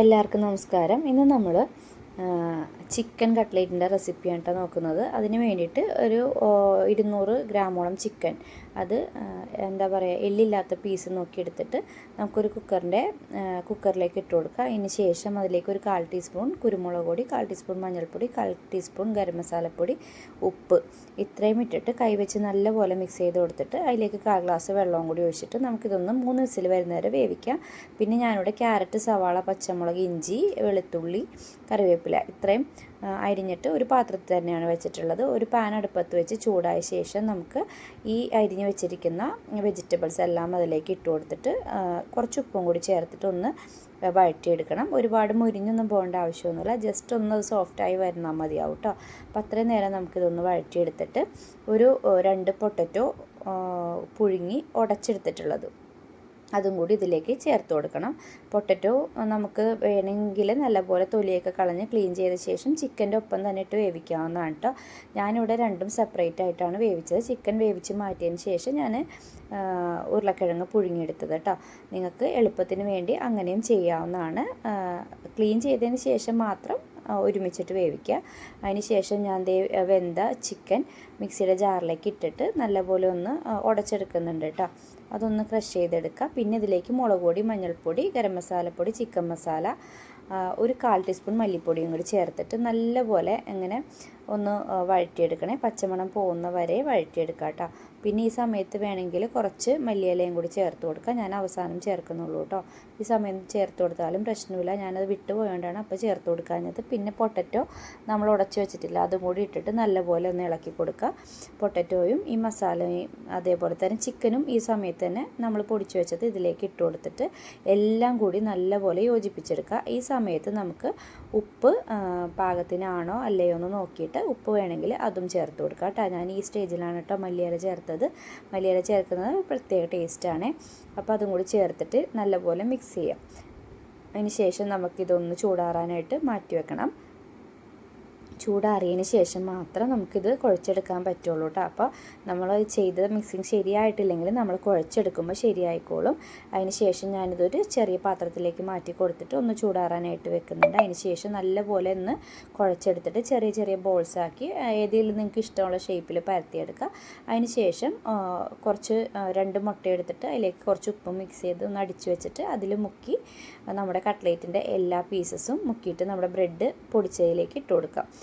എല്ലാവർക്കും നമസ്കാരം. ഇന്ന് നമ്മൾ ചിക്കൻ കട്ട്ലേറ്റിന്റെ റെസിപ്പിയാണ് കേട്ടോ നോക്കുന്നത്. അതിന് വേണ്ടിയിട്ട് ഒരു ഇരുന്നൂറ് ഗ്രാമോളം ചിക്കൻ. അത് എന്താ പറയുക എല്ലില്ലാത്ത പീസ് നോക്കി എടുത്തിട്ട് നമുക്കൊരു കുക്കറിന്റെ കുക്കറിലേക്ക് ഇട്ട് കൊടുക്കുക. അതിന് ശേഷം അതിലേക്ക് ഒരു കാൽ ടീസ്പൂൺ കുരുമുളക് പൊടി കാൽ ടീസ്പൂൺ മഞ്ഞൾപ്പൊടി കാൽ ടീസ്പൂൺ ഗരം മസാലപ്പൊടി ഉപ്പ് ഇത്രയും ഇട്ടിട്ട് കൈവച്ച് നല്ലപോലെ മിക്സ് ചെയ്ത് കൊടുത്തിട്ട് അതിലേക്ക് കാൽ ഗ്ലാസ് വെള്ളവും കൂടി ഒഴിച്ചിട്ട് നമുക്കിതൊന്ന് മൂന്ന് വിസിൽ വരുന്നവരെ വേവിക്കാം. പിന്നെ ഞാനിവിടെ ക്യാരറ്റ് സവാള പച്ചമുളക് ഇഞ്ചി വെളുത്തുള്ളി കറിവേപ്പില ഇത്രയും അരിഞ്ഞിട്ട് ഒരു പാത്രത്തിൽ തന്നെയാണ് വെച്ചിട്ടുള്ളത്. ഒരു പാൻ അടുപ്പത്ത് വെച്ച് ചൂടായ ശേഷം നമുക്ക് ഈ അരിഞ്ഞ് വെച്ചിരിക്കുന്ന വെജിറ്റബിൾസ് എല്ലാം അതിലേക്ക് ഇട്ട് കൊടുത്തിട്ട് കുറച്ച് ഉപ്പും കൂടി ചേർത്തിട്ട് ഒന്ന് വഴറ്റിയെടുക്കണം. ഒരുപാട് മുരിഞ്ഞൊന്നും പോകേണ്ട ആവശ്യമൊന്നുമില്ല. ജസ്റ്റ് ഒന്ന് സോഫ്റ്റായി വരുന്നാൽ മതിയാവും കേട്ടോ അപ്പം അത്രയും നേരം നമുക്കിതൊന്ന് വഴറ്റിയെടുത്തിട്ട് ഒരു രണ്ട് പൊട്ടറ്റോ പുഴുങ്ങി ഉടച്ചെടുത്തിട്ടുള്ളത്. അതും കൂടി ഇതിലേക്ക് ചേർത്ത് കൊടുക്കണം. പൊട്ടറ്റോ നമുക്ക് വേണമെങ്കിൽ നല്ലപോലെ തൊലിയൊക്കെ കളഞ്ഞ് ക്ലീൻ ചെയ്ത ശേഷം ചിക്കന്റെ ഒപ്പം തന്നെ ഇട്ട് വേവിക്കാവുന്നതാണ് കേട്ടോ ഞാനിവിടെ രണ്ടും സെപ്പറേറ്റ് ആയിട്ടാണ് വേവിച്ചത്. ചിക്കൻ വേവിച്ച് മാറ്റിയതിന് ശേഷം ഞാൻ ഉരുളക്കിഴങ്ങ് പുഴുങ്ങിയെടുത്തത് കേട്ടോ നിങ്ങൾക്ക് എളുപ്പത്തിന് വേണ്ടി അങ്ങനെയും ചെയ്യാവുന്നതാണ്. ക്ലീൻ ചെയ്തതിന് ശേഷം മാത്രം ഒരുമിച്ചിട്ട് വേവിക്കുക. അതിന് ശേഷം ഞാൻ ദേ വെന്ത ചിക്കൻ മിക്സിയുടെ ജാറിലേക്ക് ഇട്ടിട്ട് നല്ലപോലെ ഒന്ന് ഉടച്ചെടുക്കുന്നുണ്ട് കേട്ടോ അതൊന്ന് ക്രഷ് ചെയ്തെടുക്കുക. പിന്നെ ഇതിലേക്ക് മുളക് പൊടി മഞ്ഞൾപ്പൊടി ഗരം മസാലപ്പൊടി ചിക്കൻ മസാല ഒരു കാൽ ടീസ്പൂൺ മല്ലിപ്പൊടിയും കൂടി ചേർത്തിട്ട് നല്ലപോലെ ഇങ്ങനെ ഒന്ന് വഴറ്റിയെടുക്കണേ. പച്ചമണം പോകുന്ന വരെ വഴറ്റിയെടുക്കുക കേട്ടോ പിന്നെ ഈ സമയത്ത് വേണമെങ്കിൽ കുറച്ച് മല്ലിയിലയും കൂടി ചേർത്ത് കൊടുക്കുക ഞാൻ അവസാനം ചേർക്കുന്നുള്ളൂ കേട്ടോ ഈ സമയം ചേർത്ത് കൊടുത്താലും പ്രശ്നമില്ല. ഞാനത് വിട്ടു പോയോണ്ടാണ് അപ്പോൾ ചേർത്ത് കൊടുക്കാഞ്ഞത്. പിന്നെ പൊട്ടറ്റോ നമ്മൾ ഉടച്ചു വെച്ചിട്ടില്ല. അതും കൂടി ഇട്ടിട്ട് നല്ലപോലെ ഒന്ന് ഇളക്കി കൊടുക്കുക. പൊട്ടറ്റോയും ഈ മസാലയും അതേപോലെ തന്നെ ചിക്കനും ഈ സമയത്ത് തന്നെ നമ്മൾ പൊടിച്ചു വെച്ചത് ഇതിലേക്ക് ഇട്ട് കൊടുത്തിട്ട് എല്ലാം കൂടി നല്ലപോലെ യോജിപ്പിച്ചെടുക്കുക. ഈ സമയത്ത് നമുക്ക് ഉപ്പ് പാകത്തിനാണോ അല്ലയോ എന്ന് നോക്കിയിട്ട് ഉപ്പ് വേണമെങ്കിൽ അതും ചേർത്ത് കൊടുക്കുക കേട്ടോ. ഞാൻ ഈ സ്റ്റേജിലാണ് കേട്ടോ മല്ലിയില ചേർത്തത്. മല്ലിയില ചേർക്കുന്നത് പ്രത്യേക ടേസ്റ്റാണ് അപ്പോൾ അതും കൂടി ചേർത്തിട്ട് നല്ലപോലെ മിക്സ് ചെയ്യാം. അതിന് ശേഷം നമുക്കിതൊന്ന് ചൂടാറാനായിട്ട് മാറ്റി വെക്കണം. ചൂടാറിയതിന് ശേഷം മാത്രം നമുക്കിത് കുഴച്ചെടുക്കാൻ പറ്റുള്ളൂ കേട്ടോ അപ്പോൾ നമ്മൾ ചെയ്ത മിക്സിങ് ശരിയായിട്ടില്ലെങ്കിൽ നമ്മൾ കുഴച്ചെടുക്കുമ്പോൾ ശരിയായിക്കോളും. അതിന് ശേഷം ഞാനിതൊരു ചെറിയ പാത്രത്തിലേക്ക് മാറ്റി കൊടുത്തിട്ട് ഒന്ന് ചൂടാറാനായിട്ട് വെക്കുന്നുണ്ട്. അതിന് ശേഷം നല്ലപോലെ ഒന്ന് കുഴച്ചെടുത്തിട്ട് ചെറിയ ചെറിയ ബോൾസ് ആക്കി ഏതെങ്കിലും നിങ്ങൾക്ക് ഇഷ്ടമുള്ള ഷേപ്പിൽ പരത്തിയെടുക്കുക അതിന് ശേഷം കുറച്ച് രണ്ട് മുട്ട എടുത്തിട്ട് അതിലേക്ക് കുറച്ച് ഉപ്പ് മിക്സ് ചെയ്ത് ഒന്ന് അടിച്ചു വെച്ചിട്ട് അതിൽ മുക്കി നമ്മുടെ കട്ട്ലേറ്റിന്റെ എല്ലാ പീസസും മുക്കിയിട്ട് നമ്മുടെ ബ്രെഡ് പൊടിച്ചതിലേക്ക് ഇട്ട് കൊടുക്കാം.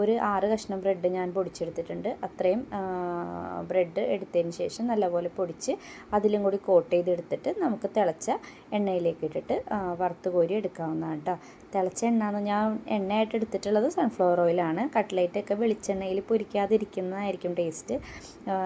ഒരു ആറ് കഷ്ണം ബ്രെഡ് ഞാൻ പൊടിച്ചെടുത്തിട്ടുണ്ട്. അത്രയും ബ്രെഡ് എടുത്തതിന് ശേഷം നല്ലപോലെ പൊടിച്ച് അതിലും കൂടി കോട്ട് ചെയ്തെടുത്തിട്ട് നമുക്ക് തിളച്ച എണ്ണയിലേക്ക് ഇട്ടിട്ട് വറുത്ത് കോരി എടുക്കാവുന്നതാണ് കേട്ടോ തിളച്ച എണ്ണ എന്ന് ഞാൻ എണ്ണയായിട്ട് എടുത്തിട്ടുള്ളത് സൺഫ്ലവർ ഓയിലാണ് കട്ട്ലേറ്റ് ഒക്കെ വെളിച്ചെണ്ണയിൽ പൊരിക്കാതിരിക്കുന്നതായിരിക്കും ടേസ്റ്റ്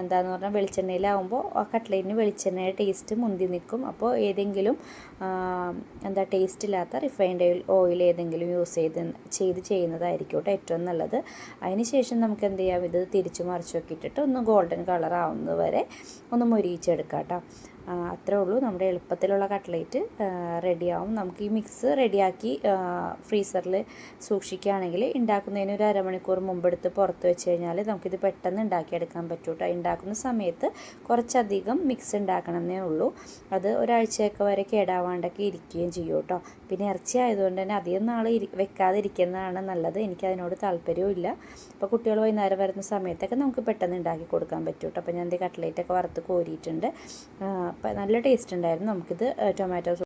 എന്താന്ന് പറഞ്ഞാൽ വെളിച്ചെണ്ണയിലാവുമ്പോൾ കട്ട്ലേറ്റിന് വെളിച്ചെണ്ണയുടെ ടേസ്റ്റ് മുന്തി നിൽക്കും. അപ്പോൾ ഏതെങ്കിലും എന്താ ടേസ്റ്റ് ഇല്ലാത്ത റിഫൈൻഡ് ഓയിൽ ഏതെങ്കിലും യൂസ് ചെയ്ത് ചെയ്ത് ചെയ്യുന്നതായിരിക്കും കേട്ടോ ഏറ്റവും നല്ലത്. അതിന് ശേഷം നമുക്ക് എന്ത് ചെയ്യാം? ഇത് തിരിച്ചു മറിച്ചൊക്കെ ഇട്ടിട്ട് ഒന്ന് ഗോൾഡൻ കളർ ആവുന്നത് വരെ ഒന്ന് മൊരിയിച്ചെടുക്കാം കേട്ടോ. അത്രേ ഉള്ളൂ. നമ്മുടെ എളുപ്പത്തിലുള്ള കട്ട്ലേറ്റ് റെഡിയാവും. നമുക്ക് ഈ മിക്സ് റെഡിയാക്കി ഫ്രീസറിൽ സൂക്ഷിക്കുകയാണെങ്കിൽ ഉണ്ടാക്കുന്നതിന് ഒരു അരമണിക്കൂർ മുമ്പെടുത്ത് പുറത്ത് വെച്ച് കഴിഞ്ഞാൽ നമുക്കിത് പെട്ടെന്ന് ഉണ്ടാക്കിയെടുക്കാൻ പറ്റും കേട്ടോ ഉണ്ടാക്കുന്ന സമയത്ത് കുറച്ചധികം മിക്സ് ഉണ്ടാക്കണമെന്നേ ഉള്ളൂ. അത് ഒരാഴ്ചയൊക്കെ വരെ കേടാവാണ്ടൊക്കെ ഇരിക്കുകയും ചെയ്യും കേട്ടോ പിന്നെ ഇറച്ചി ആയതുകൊണ്ട് തന്നെ അധികം നാൾ വെക്കാതിരിക്കുന്നതാണ് നല്ലത്. എനിക്കതിനോട് താല്പര്യവും ഇല്ല. അപ്പോൾ കുട്ടികൾ വൈകുന്നേരം വരുന്ന സമയത്തൊക്കെ നമുക്ക് പെട്ടെന്ന് ഉണ്ടാക്കി കൊടുക്കാൻ പറ്റും കേട്ടോ അപ്പോൾ ഞാൻ എന്റെ കട്ട്ലേറ്റൊക്കെ വറുത്ത് കോരിയിട്ടുണ്ട്. അപ്പോൾ നല്ല ടേസ്റ്റ് ഉണ്ടായിരുന്നു. നമുക്കിത് ടൊമാറ്റോ